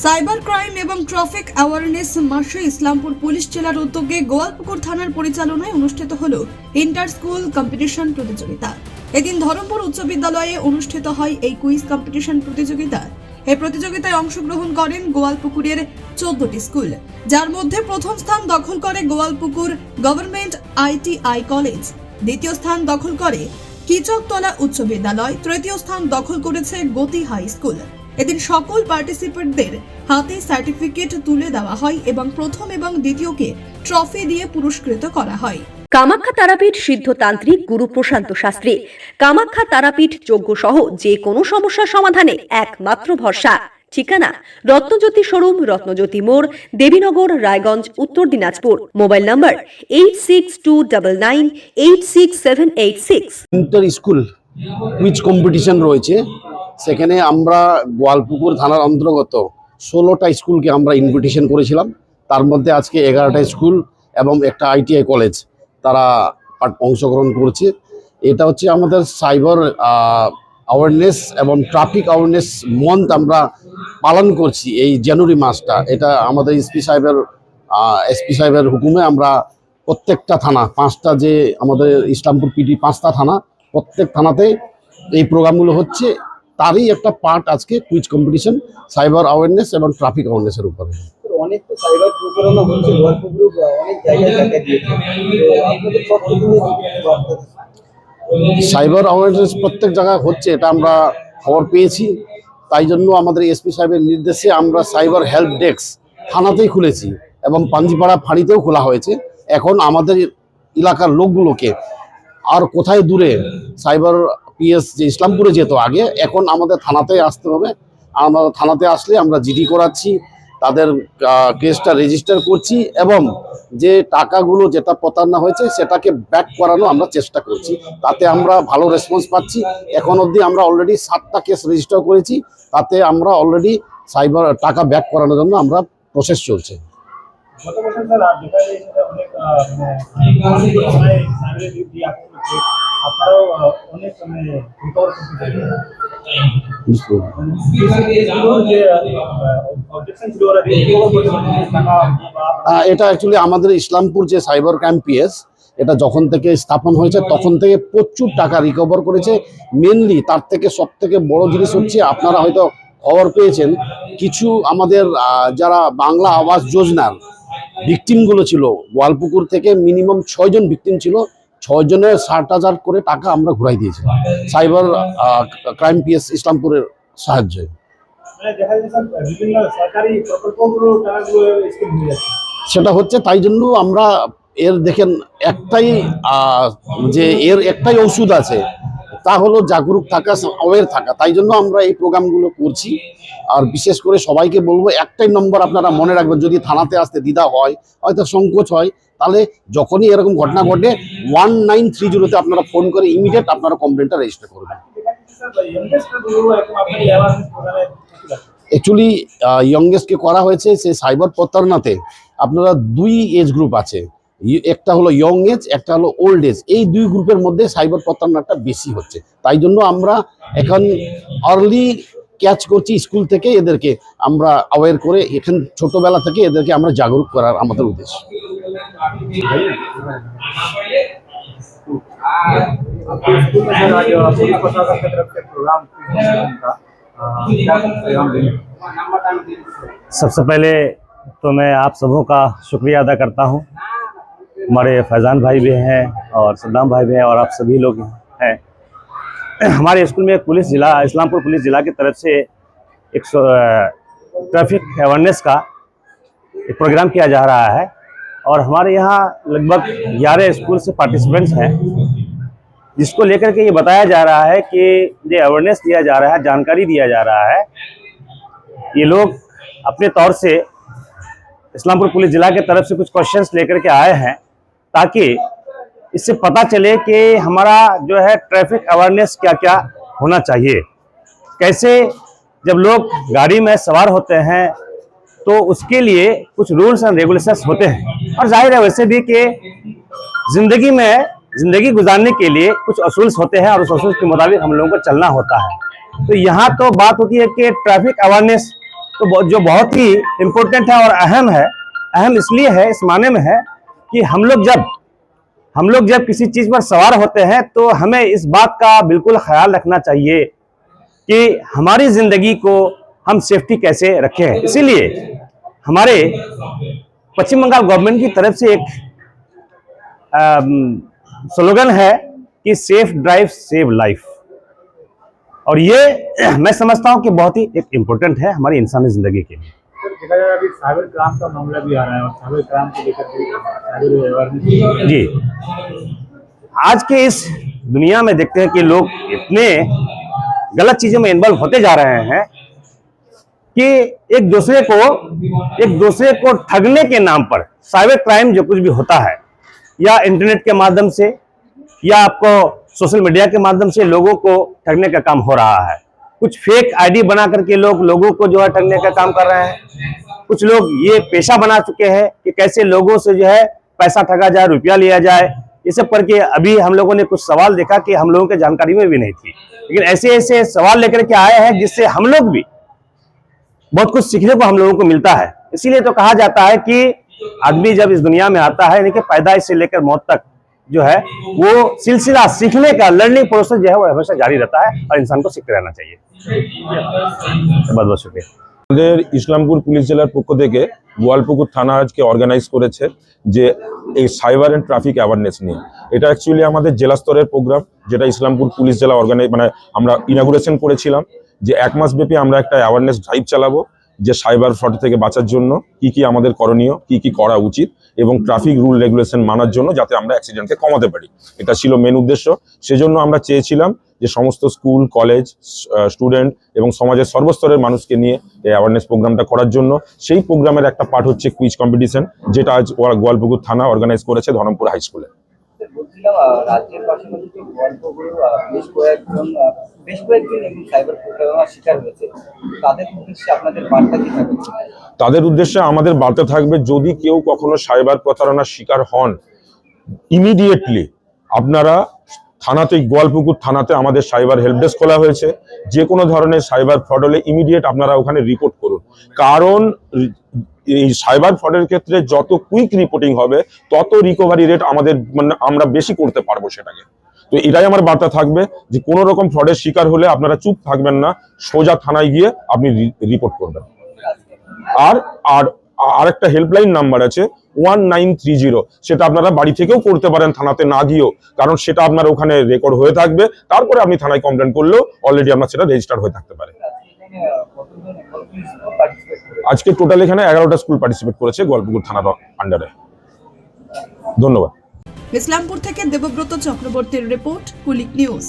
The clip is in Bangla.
সাইবার ক্রাইম এবং ট্রাফিক অ্যাওয়ারনেস মাসে ইসলামপুর পুলিশ জেলার উদ্যোগে গোয়ালপুকুর থানার পরিচালনায় অনুষ্ঠিত হল ইন্টার স্কুল কম্পিটিশন প্রতিযোগিতা। এদিন ধরমপুর উচ্চ বিদ্যালয়ে অনুষ্ঠিত হয় এই কুইজ কম্পিটিশন প্রতিযোগিতা। এই প্রতিযোগিতায় অংশগ্রহণ করেন গোয়ালপুকুরের চোদ্দটি স্কুল। যার মধ্যে প্রথম স্থান দখল করে গোয়ালপুকুর গভর্নমেন্ট আইটিআই কলেজ। দ্বিতীয় স্থান দখল করে কিচকতলা উচ্চ বিদ্যালয়। তৃতীয় স্থান দখল করেছে গতি হাই স্কুল। এদিন সকল পার্টিসিপেন্টদের হাতে সার্টিফিকেট তুলে দেওয়া হয় এবং প্রথম এবং দ্বিতীয়কে ট্রফি দিয়ে পুরস্কৃত করা হয়। কামাখ্যা তারাপীঠ সিদ্ধতান্ত্রিক গুরু প্রশান্ত শাস্ত্রী। কামাখ্যা তারাপীঠ যোগ্য সহ যে কোনো সমস্যার সমাধানে একমাত্র ভরসা। ঠিকানা রত্নজ্যোতি শোরুম রত্নজ্যোতি মোড় Debinagar Raiganj Uttar Dinajpur. Mobile number eight six two double nine eight six seven eight six inter school quiz competition রয়েছে? সেখানে আমরা গোয়ালপুকুর থানার অন্তর্গত ষোলোটা স্কুলকে আমরা ইনভিটেশন করেছিলাম। তার মধ্যে আজকে এগারোটা স্কুল এবং একটা আইটিআই কলেজ তারা অংশগ্রহণ করছে। এটা হচ্ছে আমাদের সাইবার অ্যাওয়ারনেস এবং ট্রাফিক অ্যাওয়ারনেস মন্থ আমরা পালন করছি এই জানুয়ারি মাসটা। এটা আমাদের এসপি সাহেবের এসপি সাহেবের হুকুমে আমরা প্রত্যেকটা থানা, পাঁচটা যে আমাদের ইসলামপুর পিডি পাঁচটা থানা, প্রত্যেক থানাতে এই প্রোগ্রামগুলো হচ্ছে। তারই একটা পার্ট আজকে কুইজ কম্পিটিশন সাইবার অ্যাওয়ারনেস এবং ট্রাফিক অ্যাওয়ারনেসের উপরে। অনেক তো সাইবার প্রতারণা হচ্ছে অনেক জায়গায় দেখা দিয়েছে তো আপনাদের কতদিনে বার্তা সাইবার অ্যাওয়ারনেস প্রত্যেক জায়গায় হচ্ছে এটা আমরা খবর পেয়েছি। তাই জন্য আমাদের এসপি সাহেবের নির্দেশে আমরা সাইবার হেল্প ডেস্ক থানাতেই খুলেছি এবং পাঞ্জিপাড়া ফাঁড়িতেও খোলা হয়েছে। এখন আমাদের এলাকার লোকগুলোকে আর কোথায় দূরে সাইবার পিএস যে ইসলামপুরে যেত আগে এখন আমাদের থানাতে আসতে হবে আমরা থানাতে আসলে আমরা জিডি করাচ্ছি তাদের কেসটা রেজিস্টার করছি এবং যে টাকাগুলো যেটা প্রতারণা হয়েছে সেটাকে ব্যাক করানো আমরা চেষ্টা করছি তাতে আমরা ভালো রেসপন্স পাচ্ছি এখন অবধি আমরা অলরেডি সাতটা কেস রেজিস্টার করেছি তাতে আমরা অলরেডি সাইবার টাকা ব্যাক করানোর জন্য আমরা প্রসেস চলছে গত বছর মানে আপনারাও অনেক মানে রিকভার করতে এটা অ্যাকচুয়ালি আমাদের ইসলামপুর যে সাইবার পিএস এটা যখন থেকে স্থাপন হয়েছে তখন থেকে প্রচুর টাকা রিকভার করেছে। মেনলি তার থেকে সব থেকে বড় জিনিস হচ্ছে আপনারা হয়তো খবর পেয়েছেন কিছু আমাদের যারা বাংলা আবাস যোজনার ভিকটিমগুলো ছিল গোয়ালপুকুর থেকে মিনিমাম ছয়জন ভিকটিম ছিল ছয়জনের ষাট হাজার করে টাকা আমরা ঘুরাই দিয়েছি। সাইবার ক্রাইম পিএস ইসলামপুরের সাহায্যে। সেটা হচ্ছে তাই জন্য আমরা এর দেখেন একটাই যে এর একটাই ওষুধ আছে তা হলো জাগরুক থাকা অওয়ের থাকা। তাই জন্য আমরা এই প্রোগ্রামগুলো করছি। আর বিশেষ করে সবাইকে বলব, একটাই নম্বর আপনারা মনে রাখবেন, যদি থানাতে আসতে দ্বিধা হয়, হয়তো সংকোচ হয়, তাহলে যখনই এরকম ঘটনা ঘটে ওয়ান নাইন থ্রি জিরোতে আপনারা ফোন করে ইমিডিয়েট আপনারা কমপ্লেনটা রেজিস্টার করবেন। অ্যাকচুয়ালি ইয়ংগেস্টকে করা হয়েছে, সে সাইবার প্রতারণাতে। আপনারা দুই এজ গ্রুপ আছে। একটা হলো ইয়ং এজ একটা হলো ওল্ড এজ এই দুই গ্রুপের মধ্যে সাইবার প্রতারণাটা বেশি হচ্ছে তাই জন্য আমরা এখন আর্লি ক্যাচ করছি স্কুল থেকে এদেরকে আমরা অ্যাওয়্যার করে এখান ছোটবেলা থেকে এদেরকে আমরা জাগরুক করার আমাদের উদ্দেশ্য आपके स्कूल में सर आज पुलिस प्रशासन की तरफ से प्रोग्राम का अ, क्या प्रोग्राम देंगे सबसे पहले तो मैं आप सबों का शुक्रिया अदा करता हूँ हमारे फैज़ान भाई भी हैं और सद्दाम भाई भी हैं और आप सभी लोग हैं। हमारे स्कूल में पुलिस जिला, इस्लामपुर पुलिस जिला की तरफ़ से एक ट्रैफ़िक अवेयरनेस का एक प्रोग्राम किया जा रहा है और हमारे यहाँ लगभग ग्यारह स्कूल से पार्टिसिपेंट्स हैं, जिसको लेकर के ये बताया जा रहा है कि ये अवेयरनेस दिया जा रहा है, जानकारी दिया जा रहा है। ये लोग अपने तौर से इस्लामपुर पुलिस जिला के तरफ़ से कुछ क्वेश्चंस लेकर के आए हैं। ताकि इससे पता चले कि हमारा जो है ट्रैफ़िक अवेयरनेस क्या क्या होना चाहिए। कैसे जब लोग गाड़ी में सवार होते हैं तो उसके लिए कुछ रूल्स एंड रेगुलेशंस होते हैं। और ज़ाहिर है वैसे भी कि ज़िंदगी में, ज़िंदगी गुजारने के लिए कुछ असूल्स होते हैं और उस असूल के मुताबिक हम लोगों को चलना होता है। तो यहाँ तो बात होती है कि ट्रैफ़िक अवेयरनेस तो जो बहुत ही इम्पोर्टेंट है और अहम है। अहम इसलिए है, इस माने में है कि हम लोग जब, हम लोग जब किसी चीज़ पर सवार होते हैं तो हमें इस बात का बिल्कुल ख्याल रखना चाहिए कि हमारी ज़िंदगी को हम सेफ्टी कैसे रखें। इसीलिए हमारे पश्चिम बंगाल गवर्नमेंट की तरफ़ से एक स्लोगन है कि सेफ़ ड्राइव सेव लाइफ और ये मैं समझता हूँ कि बहुत ही एक इम्पोर्टेंट है हमारी इंसानी ज़िंदगी के लिए। जी। आज के इस दुनिया में देखते हैं कि लोग इतने गलत चीज़ों में इन्वॉल्व होते जा रहे हैं कि एक दूसरे को, एक दूसरे को ठगने के नाम पर, साइबर क्राइम जो कुछ भी होता है, या इंटरनेट के माध्यम से, या आपको सोशल मीडिया के माध्यम से लोगों को ठगने का काम हो रहा है। कुछ फेक आईडी बना करके लोग, लोगों को जो है ठगने का काम कर रहे हैं। कुछ लोग ये पेशा बना चुके हैं कि कैसे लोगों से जो है पैसा ठगा जाए, रुपया लिया जाए। ये सब करके अभी हम लोगों ने कुछ सवाल देखा कि हम लोगों के जानकारी में भी नहीं थी। लेकिन ऐसे ऐसे सवाल लेकर के आए हैं जिससे हम लोग भी बहुत कुछ सीखने को हम लोगों को मिलता है। इसीलिए तो कहा जाता है कि आदमी जब इस दुनिया में आता है, यानी कि पैदाइश से लेकर मौत तक जो है वो सिलसिला सीखने का लर्निंग प्रोसेस जो है वो हमेशा जारी रहता है और इंसान को सीखते रहना चाहिए बहुत बहुत शुक्रिया আমাদের ইসলামপুর পুলিশ জেলার পক্ষ থেকে গোয়ালপুকুর থানা আজকে অর্গানাইজ করেছে যে এই সাইবার অ্যান্ড ট্রাফিক অ্যাওয়ারনেস নিয়ে এটা অ্যাকচুয়ালি আমাদের জেলা স্তরের প্রোগ্রাম যেটা ইসলামপুর পুলিশ জেলা অর্গানাইজ মানে আমরা ইনাগুরেশন করেছিলাম যে এক মাস ব্যাপী আমরা একটা অ্যাওয়ারনেস ড্রাইভ চালাবো যে সাইবার ফ্রড থেকে বাঁচার জন্য কি কি আমাদের করণীয়, কি কি করা উচিত এবং ট্রাফিক রুল রেগুলেশন মানার জন্য যাতে আমরা অ্যাক্সিডেন্টকে কমাতে পারি। এটা ছিল মেন উদ্দেশ্য। সেজন্য আমরা চেয়েছিলাম যে সমস্ত স্কুল, কলেজ স্টুডেন্ট এবং সমাজের সর্বস্তরের মানুষকে নিয়ে এই অ্যাওয়ারনেস প্রোগ্রামটা করার জন্য সেই প্রোগ্রামের একটা পার্ট হচ্ছে কুইজ কম্পিটিশন যেটা আজ গোয়ালপুকুর থানা অর্গানাইজ করেছে ধরমপুর হাই স্কুলে বলছিলাম রাজ্যের পাশাপাশি গল্পগুলো বেশ কয়েকজন বেশ কয়েকজন এবং সাইবার প্রতারণার শিকার হয়েছে। তাদের উদ্দেশ্যে আপনাদের বার্তা কি থাকবে? তাদের উদ্দেশ্যে আমাদের বার্তা থাকবে, যদি কেউ কখনো সাইবার প্রতারণার শিকার হন ইমিডিয়েটলি আপনারা থানাতে, গোয়ালপুকুর থানাতে আমাদের সাইবার হেল্প ডেস্ক খোলা হয়েছে। যে কোনো ধরনের সাইবার ফ্রড হলে ইমিডিয়েট আপনারা ওখানে রিপোর্ট করুন। কারণ, এই সাইবার ফ্রডের ক্ষেত্রে যত কুইক রিপোর্টিং হবে, তত রিকভারি রেট আমাদের মানে আমরা বেশি করতে পারব সেটাকে। তো এটাই আমার বার্তা থাকবে যে কোনো রকম ফ্রডের শিকার হলে আপনারা চুপ থাকবেন না, সোজা থানায় গিয়ে আপনি রিপোর্ট করবেন। আর আর আরেকটা হেল্পলাইন নাম্বার আছে ওয়ান নাইন থ্রি জিরো সেটা আপনারা বাড়ি থেকেও করতে পারেন থানাতে না গিয়েও। কারণ সেটা আপনার ওখানে রেকর্ড হয়ে থাকবে। তারপরে আপনি থানায় কমপ্লেন করলেও অলরেডি আপনার সেটা রেজিস্টার হয়ে থাকতে পারে। আজকে টোটাল এখানে এগারোটা স্কুল পার্টিসিপেট করেছে গল্পপুর থানার আন্ডারে ধন্যবাদ। ইসলামপুর থেকে দেবব্রত চক্রবর্তীর রিপোর্ট কুলিক নিউজ